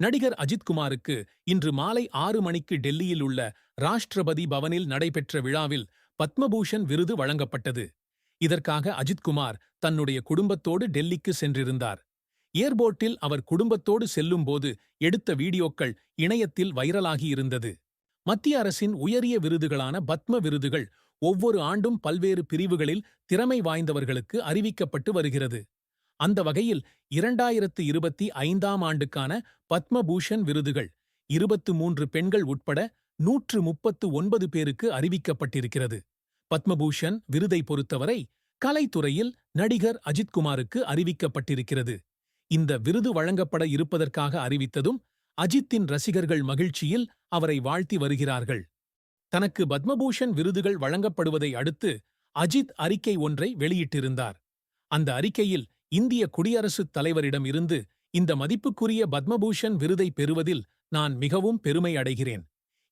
நடிகர் அஜித்குமாருக்கு இன்று மாலை ஆறு மணிக்கு டெல்லியில் உள்ள ராஷ்டிரபதி பவனில் நடைபெற்ற விழாவில் பத்மபூஷன் விருது வழங்கப்பட்டது. இதற்காக அஜித்குமார் தன்னுடைய குடும்பத்தோடு டெல்லிக்கு சென்றிருந்தார். ஏர்போர்ட்டில் அவர் குடும்பத்தோடு செல்லும்போது எடுத்த வீடியோக்கள் இணையத்தில் வைரலாகியிருந்தது மத்திய அரசின் உயரிய விருதுகளான பத்ம விருதுகள் ஒவ்வொரு ஆண்டும் பல்வேறு பிரிவுகளில் திறமை வாய்ந்தவர்களுக்கு அறிவிக்கப்பட்டு வருகிறது. அந்த வகையில் இரண்டாயிரத்து இருபத்தி ஐந்தாம் ஆண்டுக்கான பத்மபூஷன் விருதுகள் இருபத்து மூன்று பெண்கள் உட்பட நூற்று முப்பத்து ஒன்பது பேருக்கு அறிவிக்கப்பட்டிருக்கிறது. பத்மபூஷன் விருதை பொறுத்தவரை கலைத்துறையில் நடிகர் அஜித்குமாருக்கு அறிவிக்கப்பட்டிருக்கிறது. இந்த விருது வழங்கப்பட இருப்பதற்காக அறிவித்ததும் அஜித்தின் ரசிகர்கள் மகிழ்ச்சியில் அவரை வாழ்த்தி வருகிறார்கள். தனக்கு பத்மபூஷன் விருதுகள் வழங்கப்படுவதை அடுத்து அஜித் அறிக்கை ஒன்றை வெளியிட்டிருந்தார். அந்த அறிக்கையில் இந்திய குடியரசுத் தலைவரிடம் இருந்து இந்த மதிப்புக்குரிய பத்மபூஷன் விருதை பெறுவதில் நான் மிகவும் பெருமை அடைகிறேன்.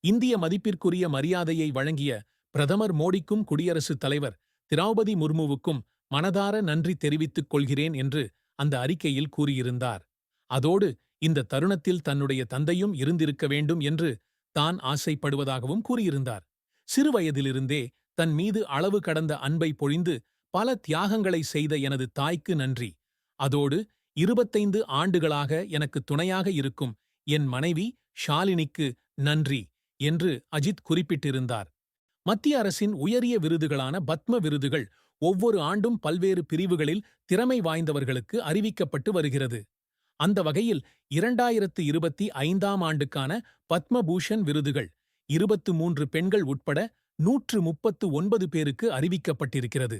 இந்திய மதிப்பிற்குரிய மரியாதையை வழங்கிய பிரதமர் மோடிக்கும் குடியரசுத் தலைவர் திரௌபதி முர்முவுக்கும் மனதார நன்றி தெரிவித்துக் கொள்கிறேன் என்று அந்த அறிக்கையில் கூறியிருந்தார். அதோடு இந்த தருணத்தில் தன்னுடைய தந்தையும் இருந்திருக்க வேண்டும் என்று தான் ஆசைப்படுவதாகவும் கூறியிருந்தார். சிறுவயதிலிருந்தே தன் மீது அளவு கடந்த அன்பை பொழிந்து பல தியாகங்களை செய்த எனது தாய்க்கு நன்றி. அதோடு இருபத்தைந்து ஆண்டுகளாக எனக்கு துணையாக இருக்கும் என் மனைவி ஷாலினிக்கு நன்றி என்று அஜித் குறிப்பிட்டிருந்தார். மத்திய அரசின் உயரிய விருதுகளான பத்ம விருதுகள் ஒவ்வொரு ஆண்டும் பல்வேறு பிரிவுகளில் திறமை வாய்ந்தவர்களுக்கு அறிவிக்கப்பட்டு வருகிறது. அந்த வகையில் இரண்டாயிரத்து இருபத்தி ஐந்தாம் ஆண்டுக்கான பத்மபூஷன் விருதுகள் இருபத்து மூன்று பெண்கள் உட்பட நூற்று முப்பத்து ஒன்பது பேருக்கு அறிவிக்கப்பட்டிருக்கிறது.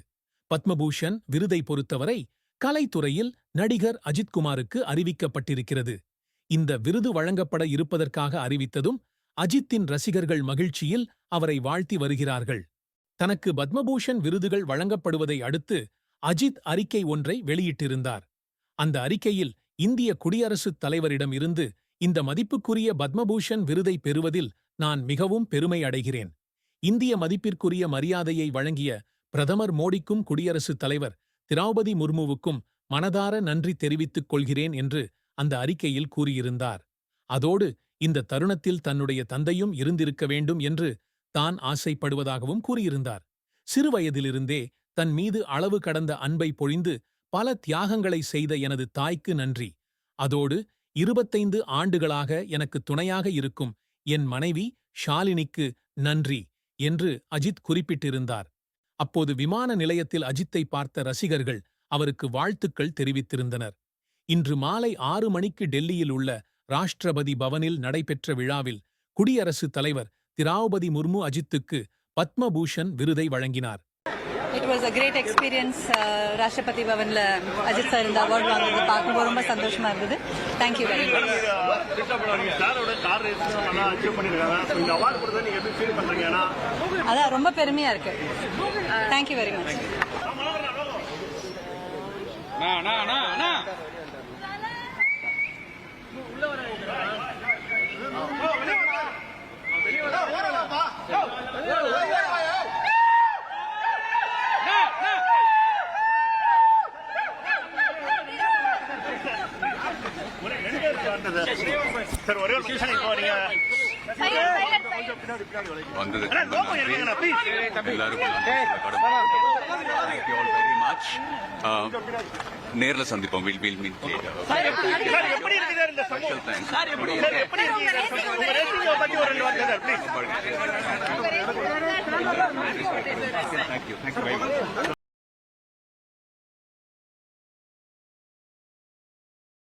பத்மபூஷன் விருதை பொறுத்தவரை கலைத்துறையில் நடிகர் அஜித்குமாருக்கு அறிவிக்கப்பட்டிருக்கிறது. இந்த விருது வழங்கப்பட இருப்பதற்காக அறிவித்ததும் அஜித்தின் ரசிகர்கள் மகிழ்ச்சியில் அவரை வாழ்த்தி வருகிறார்கள். தனக்கு பத்மபூஷன் விருதுகள் வழங்கப்படுவதை அடுத்து அஜித் அறிக்கை ஒன்றை வெளியிட்டிருந்தார். அந்த அறிக்கையில் இந்திய குடியரசுத் தலைவரிடம் இருந்து இந்த மதிப்புக்குரிய பத்மபூஷன் விருதை பெறுவதில் நான் மிகவும் பெருமை அடைகிறேன். இந்திய மதிப்பிற்குரிய மரியாதையை வழங்கிய பிரதமர் மோடிக்கும் குடியரசுத் தலைவர் திரௌபதி முர்முவுக்கும் மனதார நன்றி தெரிவித்துக் கொள்கிறேன் என்று அந்த அறிக்கையில் கூறியிருந்தார். அதோடு இந்த தருணத்தில் தன்னுடைய தந்தையும் இருந்திருக்க வேண்டும் என்று தான் ஆசைப்படுவதாகவும் கூறியிருந்தார். சிறுவயதிலிருந்தே தன் மீது அளவு கடந்த அன்பை பொழிந்து பல தியாகங்களை செய்த எனது தாய்க்கு நன்றி. அதோடு இருபத்தைந்து ஆண்டுகளாக எனக்கு துணையாக இருக்கும் என் மனைவி ஷாலினிக்கு நன்றி என்று அஜித் குறிப்பிட்டிருந்தார். அப்போது விமான நிலையத்தில் அஜித்தை பார்த்த ரசிகர்கள் அவருக்கு வாழ்த்துக்கள் தெரிவித்திருந்தனர். இன்று மாலை ஆறு மணிக்கு டெல்லியில் உள்ள ராஷ்டிரபதி பவனில் நடைபெற்ற விழாவில் குடியரசுத் தலைவர் திராவுபதி முர்மு அஜித்துக்கு பத்மபூஷன் விருதை வழங்கினார். It was a great experience Rashtrapati பவனில் அஜித் சார் இந்த அவார்டு வாங்குறது பார்க்கும்போது ரொம்ப சந்தோஷமா இருந்தது. தேங்க்யூ வெரி மச் அதான் ரொம்ப பெருமையா இருக்கு. தேங்க்யூ வெரி மச் சார் ஒரே ஒரு நிமிஷம் இப்போ நீங்க. Uh, நேர்ல சந்திப்போம் வில் will thank you thank you very much